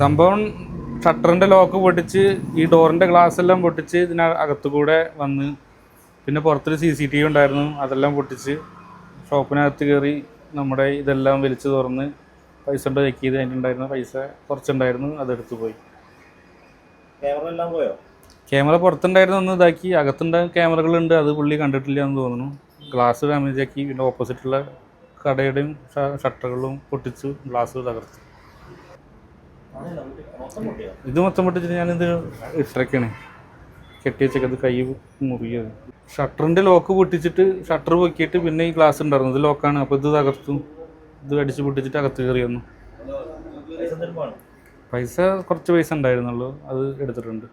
സംഭവം ഷട്ടറിന്റെ ലോക്ക് പൊട്ടിച്ച് ഈ ഡോറിന്റെ ഗ്ലാസ് എല്ലാം പൊട്ടിച്ച് ഇതിന് അകത്തു കൂടെ വന്ന് പിന്നെ പുറത്തൊരു സി സി ടി വി ഉണ്ടായിരുന്നു അതെല്ലാം പൊട്ടിച്ച് ഷോപ്പിനകത്ത് കയറി നമ്മുടെ ഇതെല്ലാം വലിച്ചു തുറന്ന് പൈസ ഉണ്ടോ ചെക്ക് ചെയ്ത് അതിനുണ്ടായിരുന്ന പൈസ കുറച്ചുണ്ടായിരുന്നു അതെടുത്തു പോയി. ക്യാമറ എല്ലാം പോയോ? ക്യാമറ പുറത്തുണ്ടായിരുന്നു ഒന്ന് ഇതാക്കി. അകത്തുണ്ട ക്യാമറകളുണ്ട് അത് പുള്ളി കണ്ടിട്ടില്ല എന്ന് തോന്നുന്നു. ഗ്ലാസ് ഡാമേജ് ആക്കി പിന്നെ ഓപ്പോസിറ്റുള്ള കടയുടെയും ഷട്ടറുകളും പൊട്ടിച്ചു ഗ്ലാസ് തകർത്തു. ഇത് മൊത്തം പൊട്ടിച്ചിട്ട് ഞാനിത് ഇട്ടേക്കാണ് കെട്ടി വെച്ചത് കൈ മുറിയത്. ഷട്ടറിന്റെ ലോക്ക് പൊട്ടിച്ചിട്ട് ഷട്ടർ പൊക്കിയിട്ട് പിന്നെ ഈ ഗ്ലാസ് ഉണ്ടായിരുന്നു. ഇത് ലോക്കാണ് അപ്പോൾ ഇത് തകർത്തു. ഇത് അടിച്ച് പൊട്ടിച്ചിട്ട് അകത്ത് കയറിയെന്നു പൈസ കുറച്ച് പൈസ ഉണ്ടായിരുന്നുള്ളൂ. അത് എടുത്തിട്ടുണ്ട്.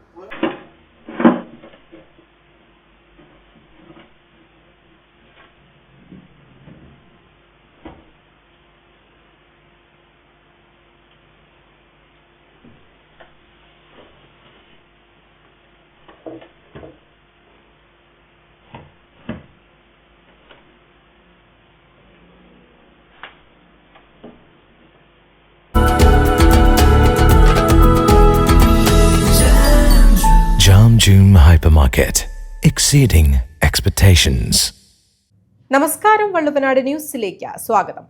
Hypermarket, exceeding expectations. നമസ്കാരം വള്ളുവനാട് ന്യൂസിലേക്ക് സ്വാഗതം.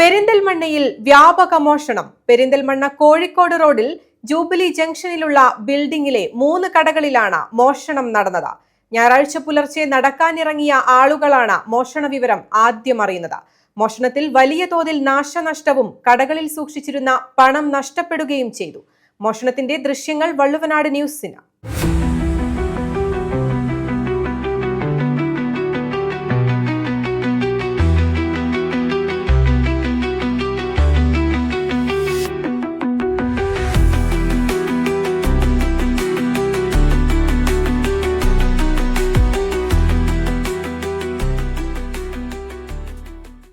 പെരിന്തൽമണ്ണയിൽ വ്യാപക മോഷണം. പെരിന്തൽമണ്ണ കോഴിക്കോട് റോഡിൽ ജൂബിലി ജംഗ്ഷനിലുള്ള ബിൽഡിംഗിലെ മൂന്ന് കടകളിലാണ് മോഷണം നടന്നത്. ഞായറാഴ്ച പുലർച്ചെ നടക്കാനിറങ്ങിയ ആളുകളാണ് മോഷണ വിവരം ആദ്യം അറിയുന്നത്. മോഷണത്തിൽ വലിയ തോതിൽ നാശനഷ്ടവും കടകളിൽ സൂക്ഷിച്ചിരുന്ന പണം നഷ്ടപ്പെടുകയും ചെയ്തു. മോഷണത്തിന്റെ ദൃശ്യങ്ങൾ വള്ളുവനാട് ന്യൂസിന്.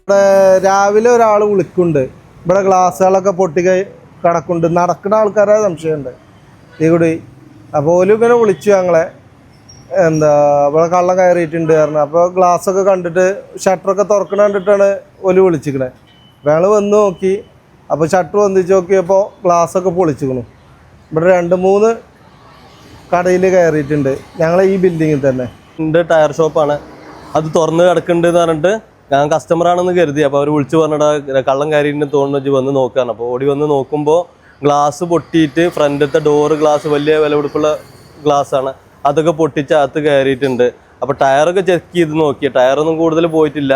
ഇവിടെ രാവിലെ ഒരാൾ വിളിക്കുന്നുണ്ട്. ഇവിടെ ഗ്ലാസ്സുകളൊക്കെ പൊട്ടി കിടക്കുന്നുണ്ട്. നടക്കുന്ന ആൾക്കാരെ സംശയമുണ്ട്. ഈ കൂടി. അപ്പോൾ ഓലും ഇങ്ങനെ വിളിച്ചു ഞങ്ങളെ. എന്താ ഇവിടെ കള്ളം കയറിയിട്ടുണ്ട് പറഞ്ഞു. അപ്പോൾ ഗ്ലാസ്സൊക്കെ കണ്ടിട്ട് ഷട്ടറൊക്കെ തുറക്കണ കണ്ടിട്ടാണ് ഓൽ വിളിച്ചിക്കണേ അപ്പോൾ ഞങ്ങൾ വന്ന് നോക്കി. അപ്പോൾ ഷട്ടർ വന്നിച്ച് നോക്കിയപ്പോൾ ഗ്ലാസ്സൊക്കെ പൊളിച്ചിക്കണു ഇവിടെ രണ്ട് മൂന്ന് കടയിൽ കയറിയിട്ടുണ്ട്. ഞങ്ങളെ ഈ ബിൽഡിങ്ങിൽ തന്നെ. ഉണ്ട് ടയർ ഷോപ്പാണ് അത് തുറന്ന് കിടക്കുന്നുണ്ട് എന്ന് പറഞ്ഞിട്ട് ഞാൻ കസ്റ്റമർ ആണെന്ന് കരുതി. അപ്പോൾ അവർ വിളിച്ചു പറഞ്ഞിട്ട് കള്ളം കാര്യത്തിന് തോന്നുന്നു വന്ന് നോക്കുകയാണ് അപ്പോൾ ഓടി വന്ന് നോക്കുമ്പോൾ ഗ്ലാസ് പൊട്ടിയിട്ട് ഫ്രണ്ടത്തെ ഡോറ് ഗ്ലാസ് വലിയ വില കൊടുപ്പുള്ള ഗ്ലാസ് ആണ്. അതൊക്കെ പൊട്ടിച്ച് അകത്ത് കയറിയിട്ടുണ്ട്. അപ്പോൾ ടയറൊക്കെ ചെക്ക് ചെയ്ത് നോക്കി. ടയറൊന്നും കൂടുതൽ പോയിട്ടില്ല.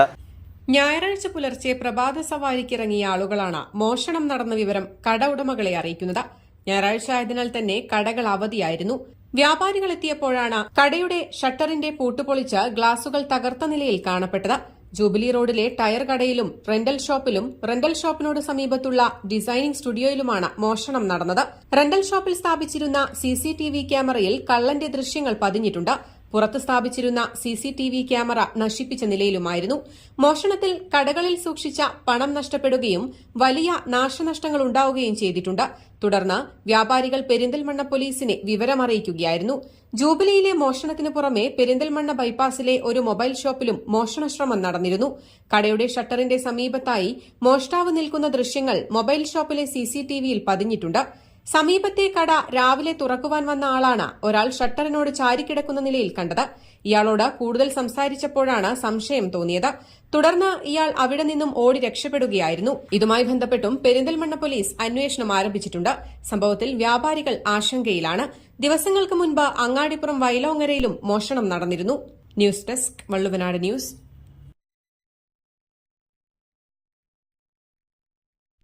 ഞായറാഴ്ച പുലർച്ചെ പ്രഭാത സവാരിക്ക് ഇറങ്ങിയ ആളുകളാണ് മോഷണം നടന്ന വിവരം കട ഉടമകളെ അറിയിക്കുന്നത്. ഞായറാഴ്ച ആയതിനാൽ തന്നെ കടകൾ അവധിയായിരുന്നു. വ്യാപാരികൾ എത്തിയപ്പോഴാണ് കടയുടെ ഷട്ടറിന്റെ പൂട്ടുപൊളിച്ച് ഗ്ലാസുകൾ തകർത്ത നിലയിൽ കാണപ്പെട്ടത്. ജൂബിലി റോഡിലെ ടയർ കടയിലും റെന്റൽ ഷോപ്പിലും റെന്റൽ ഷോപ്പിനോട് സമീപത്തുള്ള ഡിസൈനിംഗ് സ്റ്റുഡിയോയിലുമാണ് മോഷണം നടന്നത്. റെന്റൽ ഷോപ്പിൽ സ്ഥാപിച്ചിരുന്ന സിസിടിവി ക്യാമറയിൽ കള്ളന്റെ ദൃശ്യങ്ങൾ പതിഞ്ഞിട്ടുണ്ട്. പുറത്ത് സ്ഥാപിച്ചിരുന്ന സിസിടിവി ക്യാമറ നശിപ്പിച്ച നിലയിലുമായിരുന്നു. മോഷണത്തിൽ കടകളിൽ സൂക്ഷിച്ച പണം നഷ്ടപ്പെടുകയും വലിയ നാശനഷ്ടങ്ങൾ ഉണ്ടാവുകയും ചെയ്തിട്ടുണ്ട്. തുടർന്ന് വ്യാപാരികൾ പെരിന്തൽമണ്ണ പോലീസിനെ വിവരമറിയിക്കുകയായിരുന്നു. ജൂബിലിയിലെ മോഷണത്തിന് പുറമെ പെരിന്തൽമണ്ണ ബൈപ്പാസിലെ ഒരു മൊബൈൽ ഷോപ്പിലും മോഷണശ്രമം നടന്നിരുന്നു. കടയുടെ ഷട്ടറിന്റെ സമീപത്തായി മോഷ്ടാവ് നിൽക്കുന്ന ദൃശ്യങ്ങൾ മൊബൈൽ ഷോപ്പിലെ സിസിടിവിയിൽ പതിഞ്ഞിട്ടുണ്ട്. സമീപത്തെ കട രാവിലെ തുറക്കുവാൻ വന്ന ആളാണ്. ഒരാൾ ഷട്ടറിനോട് ചാരിക്കിടക്കുന്ന നിലയിൽ കണ്ടത്. ഇയാളോട് കൂടുതൽ സംസാരിച്ചപ്പോഴാണ് സംശയം തോന്നിയത്. തുടർന്ന് ഇയാൾ അവിടെ നിന്നും ഓടി രക്ഷപ്പെടുകയായിരുന്നു. ഇതുമായി ബന്ധപ്പെട്ടും പെരിന്തൽമണ്ണ പോലീസ് അന്വേഷണം ആരംഭിച്ചിട്ടുണ്ട്. സംഭവത്തിൽ വ്യാപാരികൾ ആശങ്കയിലാണ്. ദിവസങ്ങൾക്ക് മുൻപ് അങ്ങാടിപ്പുറം വയലോങ്ങരയിലും മോഷണം നടന്നിരുന്നു. News desk Valluvanad news.